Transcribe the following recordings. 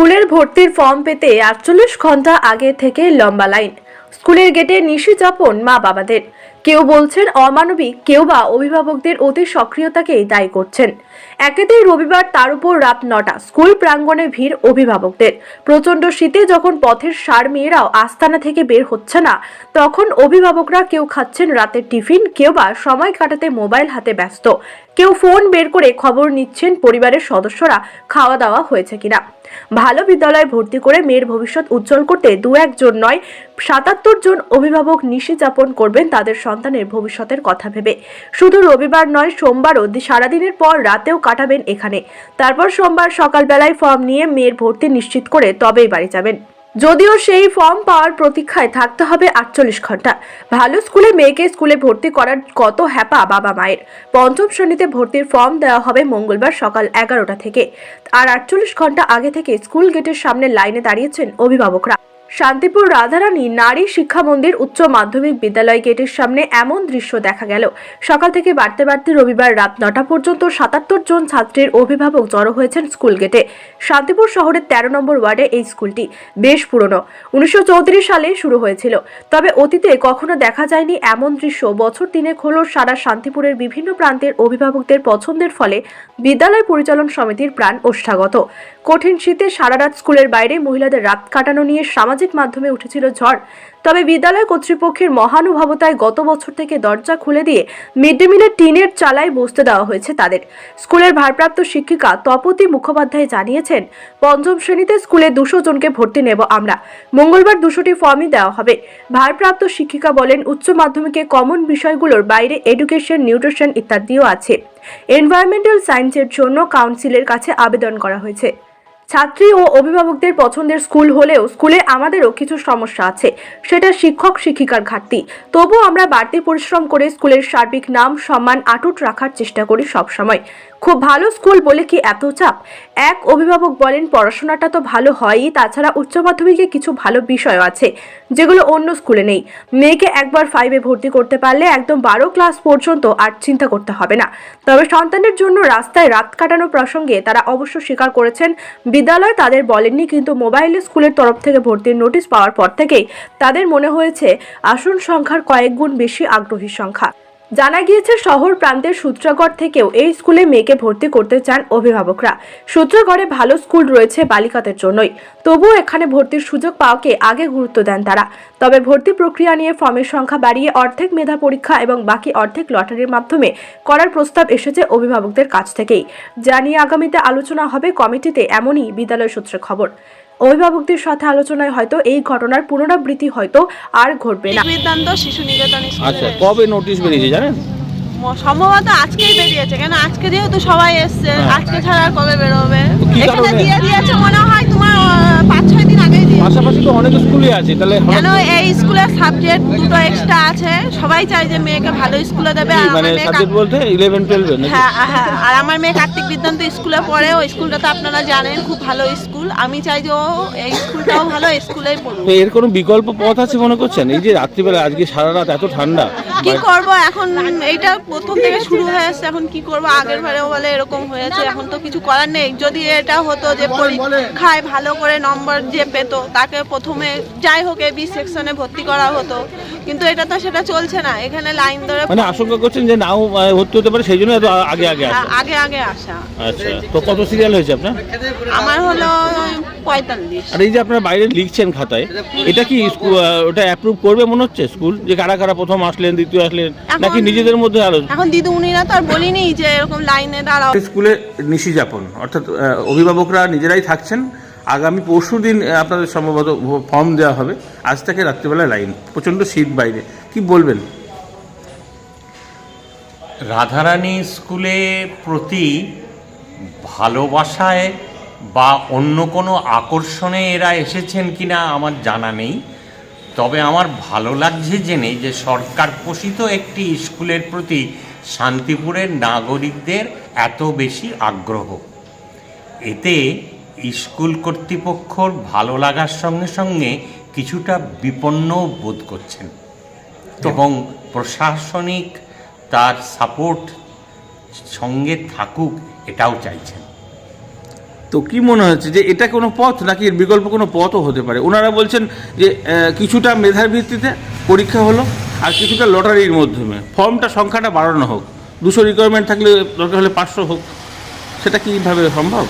স্কুলের ভর্তির ফর্ম পেতে আটচল্লিশ ঘণ্টা আগে থেকে লম্বা লাইন। স্কুলের গেটে নিশি যাপন মা বাবাদের। কেউ বলছেন, অমানবিক, কেউ বা অভিভাবকদের অতি সক্রিয়তাকেই দায়ী করছেন। একেতেই রবিবার তার উপর রাত নটা স্কুল প্রাঙ্গণে ভিড় অভিভাবকদের। প্রচণ্ড শীতে যখন পথের সার মেয়েরাও আস্তানা থেকে বের হচ্ছে না, তখন অভিভাবকরা কেউ খাচ্ছেন রাতের টিফিন, কেউ বা সময় কাটাতে মোবাইল হাতে ব্যস্ত। কেউ ফোন বের করে খবর নিচ্ছেন পরিবারের সদস্যরা খাওয়া দাওয়া হয়েছে কিনা। ভালো বিদ্যালয়ে ভর্তি করে মেয়ের ভবিষ্যৎ উজ্জ্বল করতে দু একজন নয়, সাতাত্তর জন অভিভাবক নিশি যাপন করবেন তাদের সন্তানের ভবিষ্যতের কথা ভেবে। শুধু রবিবার নয়, সোমবারও সারাদিনের পর রাতেও কাটাবেন এখানে। তারপর সোমবার সকালবেলায় ফর্ম নিয়ে মেয়ের ভর্তি নিশ্চিত করে তবেই বাড়ি যাবেন। যদিও সেই ফর্ম পাওয়ার প্রতীক্ষায় থাকতে হবে আটচল্লিশ ঘণ্টা। ভালো স্কুলে মেয়েকে স্কুলে ভর্তি করার কত হ্যাপা বাবা মায়ের। পঞ্চম শ্রেণীতে ভর্তির ফর্ম দেওয়া হবে মঙ্গলবার সকাল এগারোটা থেকে। আর আটচল্লিশ ঘণ্টা আগে থেকে স্কুল গেটের সামনে লাইনে দাঁড়িয়েছেন অভিভাবকরা। শান্তিপুর রাধারানী নারী শিক্ষা মন্দির উচ্চ মাধ্যমিক বিদ্যালয় গেটের সামনে এমন দৃশ্য দেখা গেল। সকাল থেকে বাড়তে বাড়তে রবিবার রাত নটা পর্যন্ত সাতাত্তর জন ছাত্রের অভিভাবক জড়ো হয়েছেন স্কুল গেটে। শান্তিপুর শহরের তেরো নম্বর ওয়ার্ডে এই স্কুলটি বেশ পুরনো। উনিশশো চৌত্রিশ সালে শুরু হয়েছিল। তবে অতীতে কখনো দেখা যায়নি এমন দৃশ্য। বছর দিনে হলো সারা শান্তিপুরের বিভিন্ন প্রান্তের অভিভাবকদের পছন্দের ফলে বিদ্যালয় পরিচালন সমিতির প্রাণ ওষ্ঠাগত। কঠিন শীতে সারা রাত স্কুলের বাইরে মহিলাদের রাত কাটানো নিয়ে সামাজিক মাধ্যমে উঠেছিল ঝড়। তবে বিদ্যালয় কর্তৃপক্ষের মহানুভবতায় গত বছর থেকে দরজা খুলে দিয়ে মিড ডে মিলের টিনের চালায় বসতে দেওয়া হয়েছে তাদের। স্কুলের ভারপ্রাপ্ত শিক্ষিকা তপতি মুখোপাধ্যায় জানিয়েছেন, পঞ্চম শ্রেণীতে স্কুলে দুশো জনকে ভর্তি নেব আমরা। মঙ্গলবার দুশোটি ফর্মই দেওয়া হবে। ভারপ্রাপ্ত শিক্ষিকা বলেন, উচ্চ মাধ্যমিকে কমন বিষয়গুলোর বাইরে এডুকেশন, নিউট্রিশন ইত্যাদিও আছে। এনভায়রনমেন্টাল সায়েন্সের জন্য কাউন্সিলের কাছে আবেদন করা হয়েছে। ছাত্রী ও অভিভাবকদের পছন্দের স্কুল হলেও স্কুলে আমাদেরও কিছু সমস্যা আছে। সেটা শিক্ষক শিক্ষিকার ঘাটতি। তবু আমরা বাড়তি পরিশ্রম করে স্কুলের সার্বিক নাম, সম্মান, আটুট রাখার চেষ্টা করি সবসময়। খুব ভালো স্কুল বলে কি এত চাপ? এক অভিভাবক বলেন, পড়াশোনাটা তো ভালো হয়ই, তাছাড়া উচ্চ মাধ্যমিকে কিছু ভালো বিষয় আছে, যেগুলো অন্য স্কুলে নেই। মেয়েকে একবার ফাইভে ভর্তি করতে পারলে একদম বারো ক্লাস পর্যন্ত আর চিন্তা করতে হবে না। তবে সন্তানের জন্য রাস্তায় রাত কাটানো প্রসঙ্গে তারা অবশ্য স্বীকার করেছেন বিদ্যালয় তাদের বলেননি, কিন্তু মোবাইল স্কুলের তরফ থেকে ভর্তির নোটিশ পাওয়ার পর থেকেই তাদের মনে হয়েছে আসন সংখ্যার কয়েক গুণ বেশি আগ্রহী সংখ্যা। জানা গিয়েছে, শহর প্রান্তের সূত্রাগড় থেকেও এই স্কুলে মেয়েকে ভর্তি করতে চান অভিভাবকরা। সূত্রাগড়ে ভালো স্কুল রয়েছে বালিকাদের জন্যই। তবুও এখানে ভর্তির সুযোগ পাওয়াকে আগে গুরুত্ব দেন তারা। তবে ভর্তি প্রক্রিয়া নিয়ে ফর্মের সংখ্যা বাড়িয়ে অর্ধেক মেধা পরীক্ষা এবং বাকি অর্ধেক লটারির মাধ্যমে করার প্রস্তাব এসেছে অভিভাবকদের কাছ থেকেই। যা নিয়ে আগামীতে আলোচনা হবে কমিটিতে, এমনই বিদ্যালয় সূত্রে খবর। অভিভাবকদের সাথে আলোচনায় হয়তো এই ঘটনার পুনরাবৃত্তি হয়তো আর ঘটবে না। বিদ্যান্ত শিশু নিকেতন আচ্ছা কবে নোটিশ বেরিয়েছে জানেন? সম্ভবত আজকেই বেরিয়েছে কেন আজকে যেহেতু সবাই এসছে হ্যাঁ। আজকে ছাড়া আর কবে বেরোবে? এখানে দিয়ে দিয়েছে মনে হয় তো অনেক স্কুলই আছে তাহলে কেন এই স্কুলের সাবজেক্ট দুটো এক্সট্রা আছে? সবাই চায় যে মেয়েকে ভালো স্কুলে দেবে মানে সাবজেক্ট বলতে ইলেভেন টুয়েলভে নাকি? হ্যাঁ হ্যাঁ আর আমার মেয়ে কার্তিক বিদ্যান্ত স্কুলে পড়ে ওই স্কুলটা তো আপনারা জানেন খুব ভালো স্কুল। আমি চাই যে ও এই স্কুলটাও ভালো স্কুলেই পড়ুক। তো এর কোনো বিকল্প পথ আছে মনে করছেন? এই যে রাত্রিবেলা আজকে সারা রাত এত ঠান্ডা। কি করব এখন? এইটা প্রথম থেকে শুরু হয়েছে এখন কি করব? আগের বারেও বলে এরকম হয়েছে এখন তো কিছু করার নেই। যদি এটা হতো যে পরীক্ষায় ভালো করে নম্বর যে পেতো তাকে প্রথমে যাই হোক বি সেকশনে ভর্তি করা হতো কিন্তু এটা তো সেটা চলছে না। এখানে লাইন ধরে মানে আশঙ্কা করছেন যে নাও ভর্তি হতে পারে সেই জন্য এত আগে আগে আসা। আগে আগে আসা। আচ্ছা তো কত সিরিয়াল হয়েছে আপনার? আমার হলো পঁয়তাল্লিশ। আর এই যে আপনারা বাইরে লিখছেন খাতায় এটা কি স্কুল ওটা অ্যাপ্রুভ করবে মনে হচ্ছে স্কুল? যে কারা কারা প্রথম আসলেন দ্বিতীয় আসলেন নাকি নিজেদের মধ্যে আলো এখন দিদিমণিরা তো আর বলিনি যে এরকম লাইনে দাঁড়াও। স্কুলে নিশি যাপন অর্থাৎ অভিভাবকরা নিজেরাই থাকছেন আগামী পরশু দিন আপনাদের সম্ভবত ফর্ম দেওয়া হবে। আজ থেকে রাত্রিবেলায় লাইন প্রচণ্ড শীত বাইরে। কি বলবেন? রাধারানী স্কুলে প্রতি ভালোবাসায় বা অন্য কোনো আকর্ষণে এরা এসেছেন কিনা আমার জানা নেই। তবে আমার ভালো লাগছে জেনে যে সরকার পোষিত একটি স্কুলের প্রতি শান্তিপুরের নাগরিকদের এত বেশি আগ্রহ। এতে স্কুল কর্তৃপক্ষর ভালো লাগার সঙ্গে সঙ্গে কিছুটা বিপন্ন বোধ করছেন। এবং প্রশাসনিক তার সাপোর্ট সঙ্গে থাকুক এটাও চাইছেন। তো কি মনে হচ্ছে যে এটা কোনো পথ নাকি এর বিকল্প কোনো পথও হতে পারে? ওনারা বলছেন যে কিছুটা মেধার ভিত্তিতে পরীক্ষা হলো আর কিছুটা লটারির মাধ্যমে। ফর্মটা সংখ্যাটা বাড়ানো হোক। দুশো রিকোয়ারমেন্ট থাকলে দরকার হলে পাঁচশো হোক। সেটা কীভাবে সম্ভব?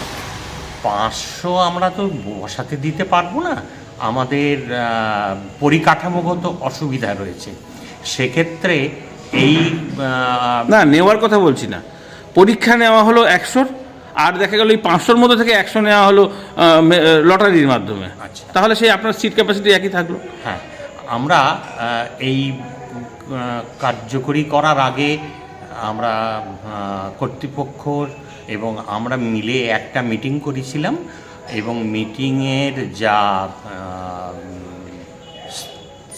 পাঁচশো আমরা তো বসাতে দিতে পারব না। আমাদের পরিকাঠামোগত অসুবিধা রয়েছে। সেক্ষেত্রে এই না নেওয়ার কথা বলছি না। পরীক্ষা নেওয়া হলো একশোর আর দেখা গেল এই পাঁচশোর মধ্যে থেকে একশো নেওয়া হলো লটারির মাধ্যমে। আচ্ছা। তাহলে সেই আপনার সিট ক্যাপাসিটি একই থাকল। হ্যাঁ আমরা এই কার্যকরী করার আগে আমরা আহ, কর্তৃপক্ষ এবং আমরা মিলে একটা মিটিং করেছিলাম এবং মিটিংয়ের যা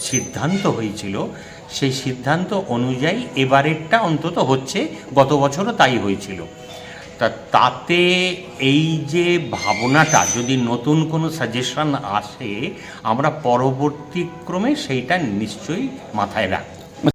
সিদ্ধান্ত হয়েছিল, সেই সিদ্ধান্ত অনুযায়ী এবারেরটা অন্তত হচ্ছে, গত বছরও তাই হয়েছিল। তা তাতে এই যে ভাবনাটা, যদি নতুন কোনো সাজেশন আসে, আমরা পরবর্তী ক্রমে সেইটা নিশ্চয়ই মাথায় রাখব।